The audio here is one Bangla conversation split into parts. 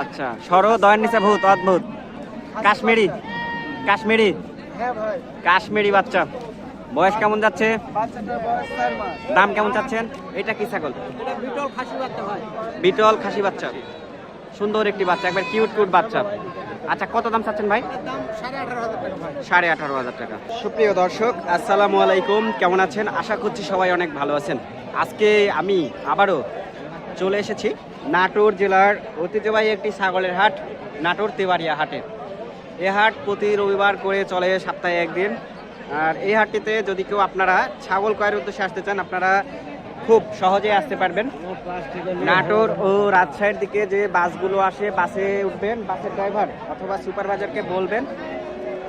আচ্ছা সরো দয়ের নিচে ভূত অদ্ভুত। কাশ্মীরি কাশ্মীরি হ্যাঁ কাশ্মীরি বাচ্চা। বয়স কেমন যাচ্ছে? বাচ্চাটার বয়স চার মাস। দাম কেমন চাচ্ছেন? এটা কি ছাগল? বিটল খাসি বাচ্চা ভাই। বিটল খাসি বাচ্চা। সুন্দর একটি বাচ্চা একবার কিউট কিউট বাচ্চা। আচ্ছা কত দাম চাচ্ছেন ভাই। সাড়ে আঠারো হাজার টাকা। সুপ্রিয় দর্শক আসসালামু আলাইকুম। কেমন আছেন? আশা করছি সবাই অনেক ভালো আছেন। আজকে আমি আবারও চলে এসেছি নাটোর জেলার ঐতিহ্যবাহী একটি ছাগলের হাট, নাটোর তেবাড়িয়া হাটে। এ হাট প্রতি রবিবার করে চলে সপ্তাহে একদিন। আর এই হাটটিতে যদি কেউ আপনারা ছাগল ক্রয়ের উদ্দেশ্যে আসতে চান, আপনারা খুব সহজে আসতে পারবেন। নাটোর ও রাজশাহীর দিকে যে বাসগুলো আসে, বাসে উঠবেন, বাসের ড্রাইভার অথবা সুপারভাইজারকে বলবেন,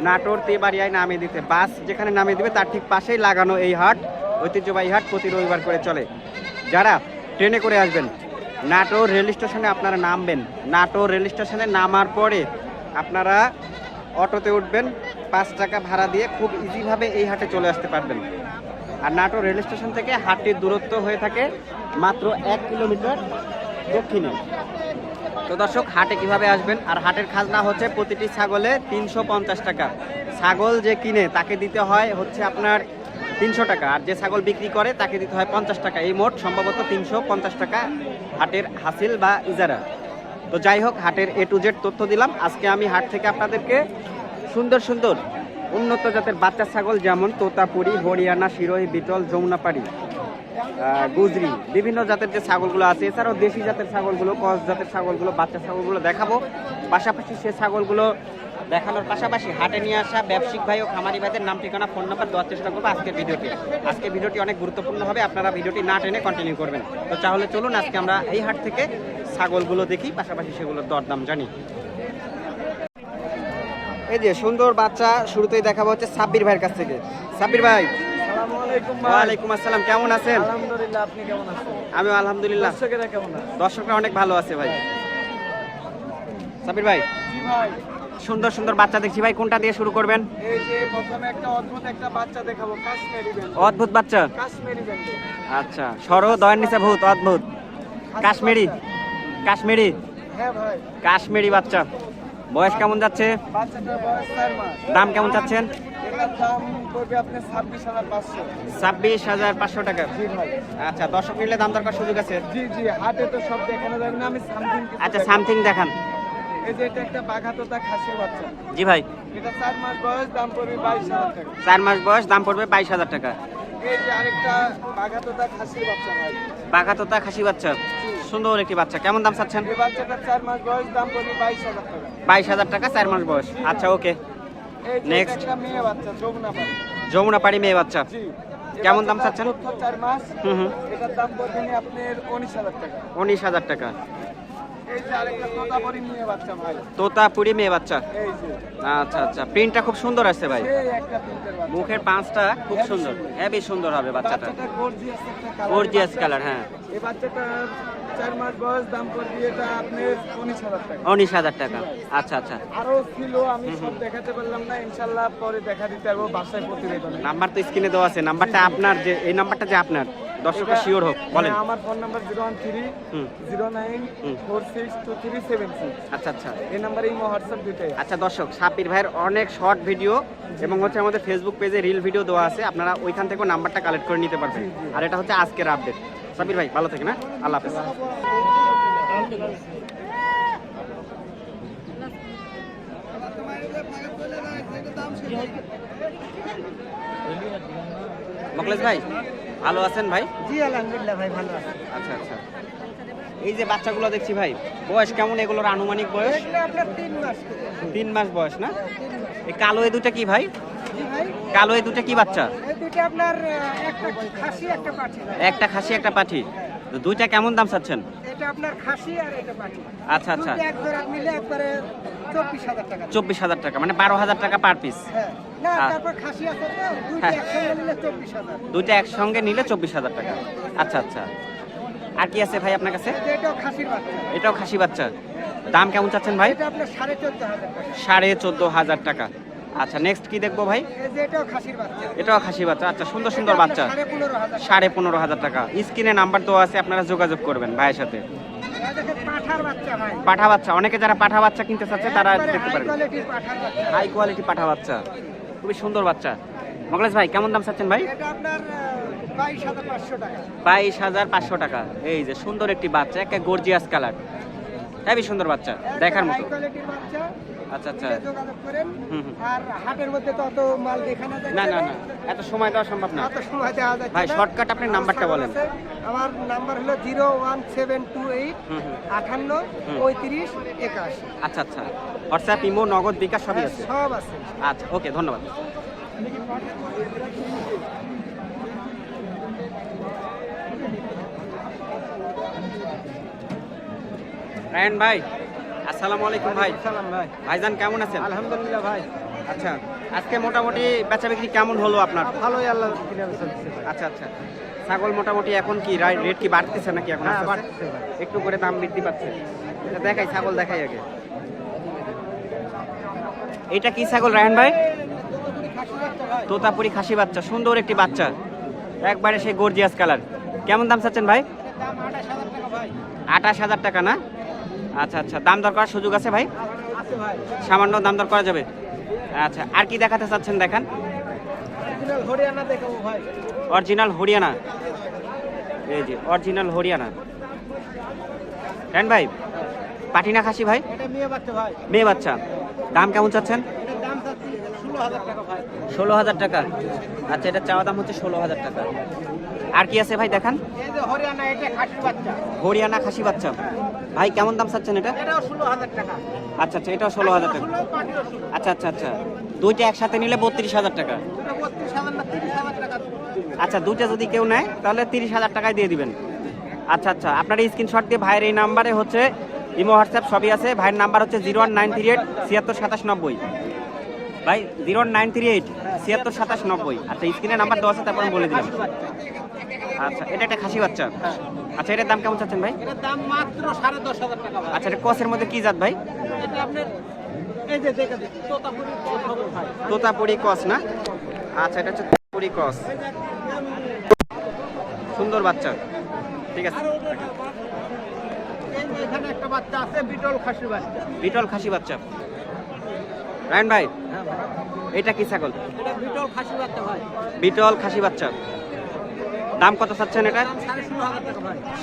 নাটোর তেবাড়িয়ায় নামিয়ে দিতে। বাস যেখানে নামিয়ে দিবে, তার ঠিক পাশেই লাগানো এই হাট, ঐতিহ্যবাহী হাট প্রতি রবিবার করে চলে। যারা ট্রেনে করে আসবেন নাটোর রেল স্টেশনে আপনারা নামবেন। নাটোর রেল স্টেশনে নামার পরে আপনারা অটোতে উঠবেন, পাঁচ টাকা ভাড়া দিয়ে খুব ইজিভাবে এই হাটে চলে আসতে পারবেন। আর নাটোর রেল স্টেশন থেকে হাটটির দূরত্ব হয়ে থাকে মাত্র এক কিলোমিটার দক্ষিণে। তো দর্শক, হাটে কীভাবে আসবেন? আর হাটের খাজনা হচ্ছে প্রতিটি ছাগলে তিনশো পঞ্চাশ টাকা। ছাগল যে কিনে তাকে দিতে হয় হচ্ছে আপনার তিনশো টাকা। আর যে ছাগল বিক্রি করে, তাকে দিতে হয় পঞ্চাশ টাকা। এই মোট সম্ভবত তিনশো পঞ্চাশ টাকা হাটের হাসিল বা ইজারা। তো যাই হোক, হাটের এ টু জেড তথ্য দিলাম। আজকে আমি হাট থেকে আপনাদেরকে সুন্দর সুন্দর উন্নত জাতের বাচ্চা ছাগল যেমন তোতাপুরি, হরিয়ানা শিরোহী বিটল, যমুনাপাড়ি গুজরি, বিভিন্ন জাতের যে ছাগলগুলো আছে, এছাড়াও দেশি জাতের ছাগলগুলো, কস জাতের ছাগলগুলো, বাচ্চা ছাগলগুলো দেখাবো। পাশাপাশি সে ছাগলগুলো দেখানোর পাশাপাশি হাটে নিয়ে আসা ব্যবসায়িক ভাই ও খামারি ভাইদের নাম ঠিকানা ফোন নাম্বার দেওয়ার চেষ্টা করব আজকের ভিডিওটি আজকে ভিডিওটি অনেক গুরুত্বপূর্ণ হবে আপনারা ভিডিওটি না টেনে কন্টিনিউ করবেন। তো তাহলে চলুন আজকে আমরা এই হাট থেকে ছাগলগুলো দেখি পাশাপাশি সেগুলোর দরদাম জানি। এই যে সুন্দর বাচ্চা শুরুতেই দেখাবো হচ্ছে সাব্বির ভাইয়ের কাছ থেকে। সাব্বির ভাই আসসালামু ওয়ালাইকুম কেমন আছেন? আলহামদুলিল্লাহ আপনি কেমন আছেন? আমি আলহামদুলিল্লাহ। দর্শকেরা কেমন আছে? দর্শকরা অনেক ভালো আছে ভাই জি ভাই। সুন্দর সুন্দর বাচ্চা দেখছি ভাই কোনটা দিয়ে শুরু করবেন? এই যে প্রথমে একটা অদ্ভুত একটা বাচ্চা দেখাবো কাশ্মীরি ব্যান্ড অদ্ভুত বাচ্চা? কাশ্মীরি ব্যান্ড আচ্ছা সরো দয়ের নিচে ভূত অদ্ভুত। কাশ্মীরি কাশ্মীরি। হ্যাঁ ভাই। কাশ্মীরি বাচ্চা। বয়স কেমন যাচ্ছে? বাচ্চাটার বয়স চার মাস। দাম কেমন চাচ্ছেন? ছাব্বিশ হাজার পাঁচশো। টাকা। আচ্ছা দর্শক নিলে দাম দরকার সুযোগ আছে। জি জি হাটে তো সব দেখানো যাবে না আমি সামথিং আচ্ছা সামথিং দেখান। এই যে এটা একটা বাঘাতোতা খাসির বাচ্চা। জি ভাই। এটা চার মাস বয়স দাম পড়বে বাইশ হাজার টাকা। মাস বয়স দাম পড়বে বাইশ হাজার টাকা। এই যে আরেকটা বাঘাতোতা খাসির বাচ্চা ভাই। বাঘাতোতা খাসি বাচ্চা। সুন্দর একটি বাচ্চা। কেমন দাম চাচ্ছেন? এই বাচ্চাটা চার মাস বয়স দাম পড়বে বাইশ হাজার টাকা। বাইশ হাজার টাকা চার মাস বয়স। আচ্ছা ওকে। একটা মেয়ে বাচ্চা যমুনা পাড়ি। যমুনা পাড়ি মেয়ে বাচ্চা। জি। কেমন দাম চাচ্ছেন? চার মাস। হুম হুম। এটার দাম পড়বে আপনার উনিশ হাজার টাকা। উনিশ হাজার টাকা। তোতাপুরি মেয়ে বাচ্চা আচ্ছা আচ্ছা। প্রিন্টটা খুব সুন্দর আসছে ভাই। মুখের পাঁচটা খুব সুন্দর। সুন্দর। হবে বাচ্চাটা। গর্জিয়াস কালার হ্যাঁ। এই বাচ্চাটা চার মাস বয়স দাম পড়বে এটা আপনার উনিশ হাজার টাকা। উনিশ হাজার টাকা। আচ্ছা আচ্ছা। আরও ছিল আমি সব দেখাতে পারলাম না ইনশাল্লাহ পরে দেখা দিতে পারব বাসায় প্রতিবেদনে। নাম্বার তো স্ক্রিনে দেওয়া আছে। নাম্বারটা আপনার যে এই নাম্বারটা যে আপনার। দর্শকরা শিওর হোক বলেন। আমার phone number zero one three zero nine four six two three seven six আচ্ছা আচ্ছা। এই নাম্বারে ইমো হোয়াটসঅ্যাপ দুইটাই। আচ্ছা দর্শক সাপির ভাইয়ের অনেক শর্ট ভিডিও এবং হচ্ছে আমাদের ফেসবুক পেজে রিল ভিডিও দেওয়া আছে। আপনারা ওইখান থেকেও নাম্বারটা কালেক্ট করে নিতে পারবেন। আর এটা হচ্ছে আজকের আপডেট সাবির ভাই ভালো থাকেন হ্যাঁ? আল্লাহ হাফেজ। মকলেশ ভাই। ভালো আছেন ভাই? জি আলহামদুলিল্লাহ ভাই ভালো আছি। আচ্ছা আচ্ছা। এই যে বাচ্চাগুলো দেখছি ভাই বয়স কেমন এগুলোর আনুমানিক বয়স? তিন মাস তিন মাস বয়স না? এই কালো এই দুটা কি ভাই? কালো এই দুটা কি বাচ্চা? একটা খাসি একটা পাঠি। একটা খাসি একটা পাঠি। তো দুইটা কেমন দাম চাচ্ছেন? এটা আপনার খাসি আর এটা পাঠি আচ্ছা আচ্ছা। এক জোড়া মিলে একবারে চব্বিশ হাজার টাকা চব্বিশ হাজার টাকা মানে বারো হাজার টাকা পার পিস হ্যাঁ। না তারপর খাসি আছে দুইটা হ্যাঁ। হাজার। দুইটা একসঙ্গে নিলে চব্বিশ হাজার টাকা। আচ্ছা আচ্ছা। আর কি আছে ভাই আপনার কাছে? এটাও খাসির বাচ্চা। এটাও খাসি বাচ্চা। দাম কেমন চাচ্ছেন ভাই? সাড়ে চোদ্দ হাজার টাকা। আচ্ছা নেক্সট কি দেখব ভাই? এটাও খাসির বাচ্চা। আচ্ছা সুন্দর সুন্দর বাচ্চা। সাড়ে পনেরো হাজার টাকা। স্ক্রিনে নাম্বার দেওয়া আছে আপনারা যোগাযোগ করবেন ভাইয়ের সাথে। পাঠা বাচ্চা। অনেকে যারা পাঠা বাচ্চা কিনতে চাচ্ছে তারা দেখতে পারেন হাই কোয়ালিটি পাঠা বাচ্চা। খুবই সুন্দর বাচ্চা। মকলেশ ভাই কেমন দাম চাচ্ছেন ভাই? বাইশ হাজার পাঁচশো টাকা। এই যে সুন্দর একটি বাচ্চা একটা গর্জিয়াস কালার হেবি সুন্দর বাচ্চা দেখার মতো। আচ্ছা আচ্ছা। যোগাযোগ করেন। আর হাটের মধ্যে তো অত মাল দেখানো যাচ্ছে না না না এত সময় দেওয়া সম্ভব না। অত সময় দেওয়া যাচ্ছে ভাই, shortcut আপনি নাম্বারটা বলেন। আমার নাম্বার হলো zero one seven two eight হুম। পঁয়ত্রিশ একাশি। আচ্ছা আচ্ছা। হোয়াটসঅ্যাপ ইমো নগদ বিকাশ সবই আছে। সব আছে। আচ্ছা ওকে ধন্যবাদ। রায়ন ভাই। আসসালামু আলাইকুম ভাই। সালাম ভাই। ভাইজান কেমন আছেন? আলহামদুলিল্লাহ ভাই। আচ্ছা আজকে মোটামুটি বেচা বিক্রি কেমন হলো আপনার? ভালোই আল্লাহ আচ্ছা আচ্ছা। ছাগল মোটামুটি এখন কি রেট কি বাড়তেছে নাকি এখন হ্যাঁ একটু করে দাম বৃদ্ধি পাচ্ছে। এটা দেখাই ছাগল দেখাই আগে। এটা কি ছাগল রায়ন ভাই? তোতাপুরি খাসি বাচ্চা সুন্দর একটি বাচ্চা। একবারে সেই গর্জিয়াস কালার কেমন দাম চাচ্ছেন ভাই। আঠাশ হাজার টাকা না? আচ্ছা আচ্ছা। দাম দর করার সুযোগ আছে ভাই? সামান্য দাম দর করা যাবে? আচ্ছা আর কি দেখাতে চাচ্ছেন দেখান? অরিজিনাল হরিয়ানা এই যে অরিজিনাল হরিয়ানা। রায়ন ভাই? পাটিনা খাসি ভাই। মেয়ে বাচ্চা। দাম কেমন চাচ্ছেন? ষোলো হাজার টাকা আচ্ছা এটা চাওয়া দাম হচ্ছে ষোলো হাজার টাকা। আর কি আছে ভাই দেখান। হরিয়ানা খাসি বাচ্চা। ভাই কেমন দাম চাচ্ছেন এটা? আচ্ছা আচ্ছা এটাও ষোলো হাজার টাকা। আচ্ছা আচ্ছা আচ্ছা। দুইটা একসাথে নিলে বত্রিশ হাজার টাকা। আচ্ছা দুইটা যদি কেউ নেয় তাহলে তিরিশ হাজার টাকায় দিয়ে দিবেন। আচ্ছা আচ্ছা আপনার স্ক্রিনশট দিয়ে ভাইয়ের এই নাম্বারে হচ্ছে ইমো হোয়াটসঅ্যাপ সবই আছে। ভাইয়ের নাম্বার হচ্ছে zero one nine three eight ছিয়াত্তর সাতাশ নব্বই। ভাই জিরো নাইন থ্রি এইট ছিয়াত্তর সাতাশ নব্বই। আচ্ছা স্ক্রিনে নাম্বার দেওয়া আছে তারপর বলে দিলাম। আচ্ছা এটা একটা খাসি বাচ্চা। আচ্ছা এটার দাম কেমন চাচ্ছেন ভাই? এটার দাম মাত্র সাড়ে দশ হাজার টাকা আচ্ছা এটা কসের মধ্যে কি জাত ভাই? এটা আপনার তোতাপুরি কস না? আচ্ছা এটা হচ্ছে তোতাপুরি কস। সুন্দর বাচ্চা। ঠিক আছে। এখানে একটা বাচ্চা আছে বিটল খাসির বাচ্চা। বিটল খাসি বাচ্চা। রায়ন ভাই হ্যাঁ এটা কি ছাগল? বিটল খাসি বাচ্চা দাম কত চাচ্ছেন এটা?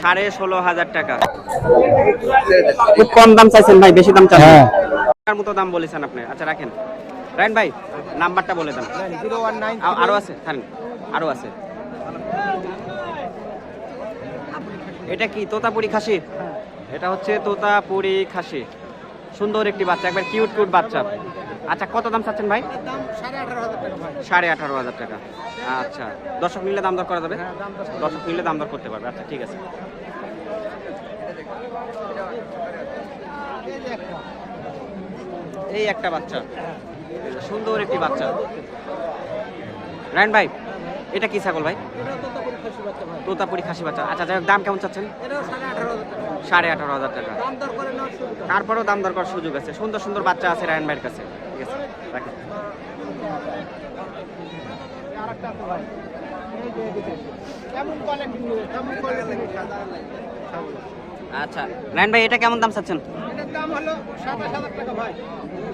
সাড়ে ষোলো হাজার টাকা খুব কম দাম চাইছেন ভাই বেশি দাম চাচ্ছেন হ্যাঁ। মতো দাম বলেছেন আপনি? আচ্ছা রাখেন। রায়ন ভাই নাম্বারটা বলে দেন। আরও আছে থাকেন। আরও আছে। এটা কি তোতাপুরি খাসি? এটা হচ্ছে তোতাপুরি খাসি। সুন্দর একটি বাচ্চা একবার কিউট কিউট বাচ্চা। আচ্ছা কত দাম চাচ্ছেন ভাই? সাড়ে আঠারো হাজার টাকা আচ্ছা দর্শক নিলে দাম দর করা যাবে? হ্যাঁ দর্শক নিলে দাম দর করতে পারবে। আচ্ছা ঠিক আছে। এই একটা বাচ্চা। সুন্দর একটি বাচ্চা। রায়ন ভাই এটা কি ছাগল ভাই? তোতাপুরি খাসি বাচ্চা। আচ্ছা যাই হোক, দাম কেমন চাচ্ছেন? সাড়ে আঠারো হাজার টাকা। তারপরেও দাম দর করার সুযোগ আছে। সুন্দর সুন্দর বাচ্চা আছে রায়ন ভাইয়ের কাছে। ঠিক আছে আচ্ছা রায়ন ভাই এটা কেমন দাম চাচ্ছেন?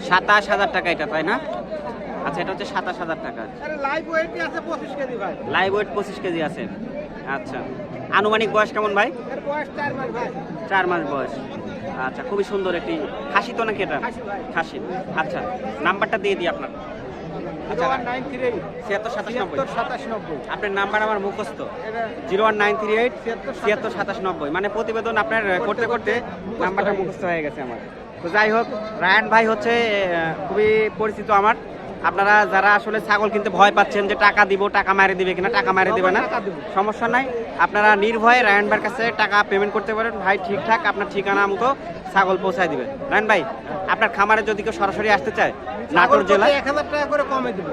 সাতাশ হাজার টাকা এটা তাই না? আচ্ছা এটা হচ্ছে সাতাশ হাজার টাকা। লাইভ ওয়েটই আছে পঁচিশ কেজি ভাই। লাইভ ওয়েট পঁচিশ কেজি আছে। আচ্ছা আনুমানিক বয়স কেমন ভাই? চার মাস বয়স। আচ্ছা খুবই সুন্দর একটি খাসি তো নাকি এটা? খাসি আচ্ছা নাম্বারটা দিয়ে দিই আপনার। আপনার নাম্বার আমার মুখস্থ। এটা zero one nine three eight ছিয়াত্তর ছিয়াত্তর সাতাশ নব্বই। মানে প্রতিবেদন আপনার করতে করতে নাম্বারটা মুখস্থ হয়ে গেছে আমার। তো যাই হোক রায়ান ভাই হচ্ছে খুবই পরিচিত আমার। আপনারা যারা আসলে ছাগল কিনতে ভয় পাচ্ছেন যে টাকা দিব টাকা মারে দিবে কিনা টাকা মারে দিবে না সমস্যা নাই। আপনারা নির্ভয়ে রায়ন ভাইয়ের কাছে টাকা পেমেন্ট করতে পারেন। ভাই ঠিকঠাক আপনার ঠিকানা মতো ছাগল পৌঁছায় দিবে রায়ন ভাই আপনার খামারে যদি কেউ সরাসরি আসতে চায় নাটোর জেলায় এক হাজার টাকা করে কমে দেবো।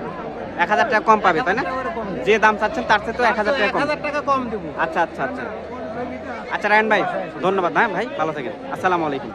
এক হাজার টাকা কম পাবে তাই না। যে দাম চাচ্ছেন তার চেয়ে তো এক হাজার টাকা কম। হাজার টাকা কম দেবো। আচ্ছা আচ্ছা আচ্ছা। আচ্ছা রায়ন ভাই ধন্যবাদ হ্যাঁ ভাই ভালো থাকেন। আসসালামু আলাইকুম।